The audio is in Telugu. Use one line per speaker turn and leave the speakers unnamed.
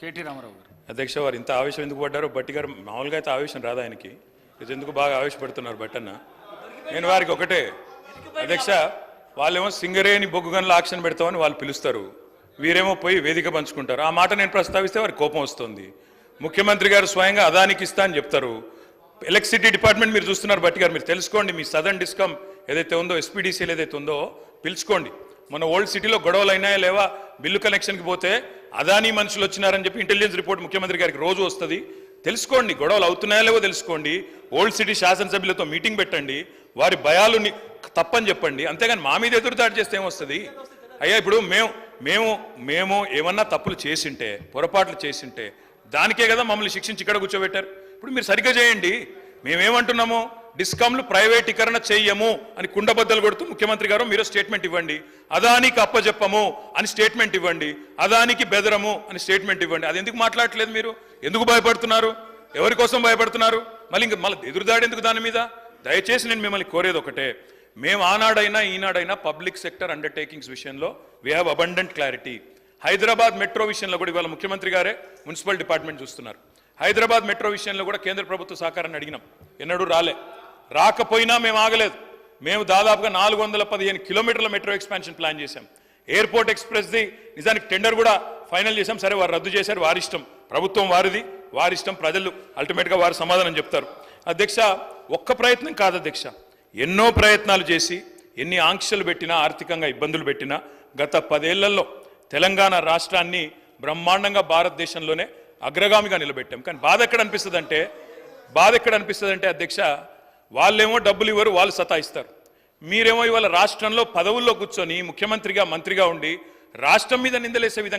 కేటీ రామారావు గారు.
అధ్యక్ష వారు ఇంత ఆవేశం ఎందుకు పడ్డారో? బట్టి గారు మామూలుగా అయితే ఆవేశం రాదు ఆయనకి. ఇది ఎందుకు బాగా ఆవేశపడుతున్నారు బట్టన్న నేను వారికి ఒకటే. అధ్యక్ష వాళ్ళేమో సింగరేణి బొగ్గుగన్ల ఆక్షన్ పెడతామని వాళ్ళు పిలుస్తారు. వీరేమో పోయి వేదిక పంచుకుంటారు. ఆ మాట నేను ప్రస్తావిస్తే వారికి కోపం వస్తుంది. ముఖ్యమంత్రి గారు స్వయంగా అదానికి ఇస్తా అని చెప్తారు. ఎలక్ట్రిసిటీ డిపార్ట్మెంట్ మీరు చూస్తున్నారు బట్టి గారు. మీరు తెలుసుకోండి మీ సదర్న్ డిస్కమ్ ఏదైతే ఉందో ఎస్పీడీసీలు ఏదైతే ఉందో పిలుచుకోండి. మన ఓల్డ్ సిటీలో గొడవలు అయినాయా లేవా? బిల్లు కనెక్షన్కి పోతే అదానీ మనుషులు వచ్చినారని చెప్పి ఇంటెలిజెన్స్ రిపోర్ట్ ముఖ్యమంత్రి గారికి రోజు వస్తుంది. తెలుసుకోండి గొడవలు అవుతున్నాయా లేవో తెలుసుకోండి. ఓల్డ్ సిటీ శాసనసభ్యులతో మీటింగ్ పెట్టండి. వారి భయాలు తప్పని చెప్పండి. అంతేగాని మా మీద ఎదురుదాడి చేస్తే ఏమొస్తుంది? అయ్యా ఇప్పుడు మేము మేము మేము ఏమన్నా తప్పులు చేసింటే పొరపాట్లు చేసింటే దానికే కదా మమ్మల్ని శిక్షించి ఇక్కడ కూర్చోబెట్టారు. ఇప్పుడు మీరు సరిగ్గా చేయండి. మేమేమంటున్నాము? డిస్కామ్లు ప్రైవేటీకరణ చెయ్యము అని కుండబద్దలు కొడుతూ ముఖ్యమంత్రి గారు మీరు స్టేట్మెంట్ ఇవ్వండి. అదానికి అప్పజెప్పము అని స్టేట్మెంట్ ఇవ్వండి. అదానికి బెదరము అని స్టేట్మెంట్ ఇవ్వండి. అది ఎందుకు మాట్లాడట్లేదు మీరు? ఎందుకు భయపడుతున్నారు? ఎవరి కోసం భయపడుతున్నారు? మళ్ళీ ఇంకా మళ్ళీ ఎదురుదాడి ఎందుకు దాని మీద? దయచేసి నేను మిమ్మల్ని కోరేది ఒకటే. మేము ఆనాడైనా ఈనాడైనా పబ్లిక్ సెక్టర్ అండర్టేకింగ్స్ విషయంలో we have abundant clarity Hyderabad metro విషయంలో కూడా ఇవాళ ముఖ్యమంత్రి గారే మున్సిపల్ డిపార్ట్మెంట్ చూస్తున్నారు. హైదరాబాద్ మెట్రో విషయంలో కూడా కేంద్ర ప్రభుత్వ సహకారాన్ని అడిగినాం. ఎన్నడూ రాలే. రాకపోయినా మేము ఆగలేదు. మేము దాదాపుగా నాలుగు వందల పదిహేను కిలోమీటర్ల మెట్రో ఎక్స్పాన్షన్ ప్లాన్ చేశాం. ఎయిర్పోర్ట్ ఎక్స్ప్రెస్ది నిజానికి టెండర్ కూడా ఫైనల్ చేశాం. సరే వారు రద్దు చేశారు. వారిష్టం ప్రభుత్వం వారిది. వారిష్టం ప్రజలు అల్టిమేట్గా వారు సమాధానం చెప్తారు. అధ్యక్ష ఒక్క ప్రయత్నం కాదు అధ్యక్ష. ఎన్నో ప్రయత్నాలు చేసి ఎన్ని ఆంక్షలు పెట్టినా ఆర్థికంగా ఇబ్బందులు పెట్టినా గత పదేళ్ళలో తెలంగాణ రాష్ట్రాన్ని బ్రహ్మాండంగా భారతదేశంలోనే అగ్రగామిగా నిలబెట్టాం. కానీ బాధ ఎక్కడ అనిపిస్తుంది అంటే బాధ ఎక్కడ అనిపిస్తుంది అంటే అధ్యక్ష వాళ్ళేమో డబ్బులు ఇవ్వరు వాళ్ళు సతాయిస్తారు. మీరేమో ఇవాళ రాష్ట్రంలో పదవుల్లో కూర్చొని ముఖ్యమంత్రిగా మంత్రిగా ఉండి రాష్ట్రం మీద నిందలేసే విధంగా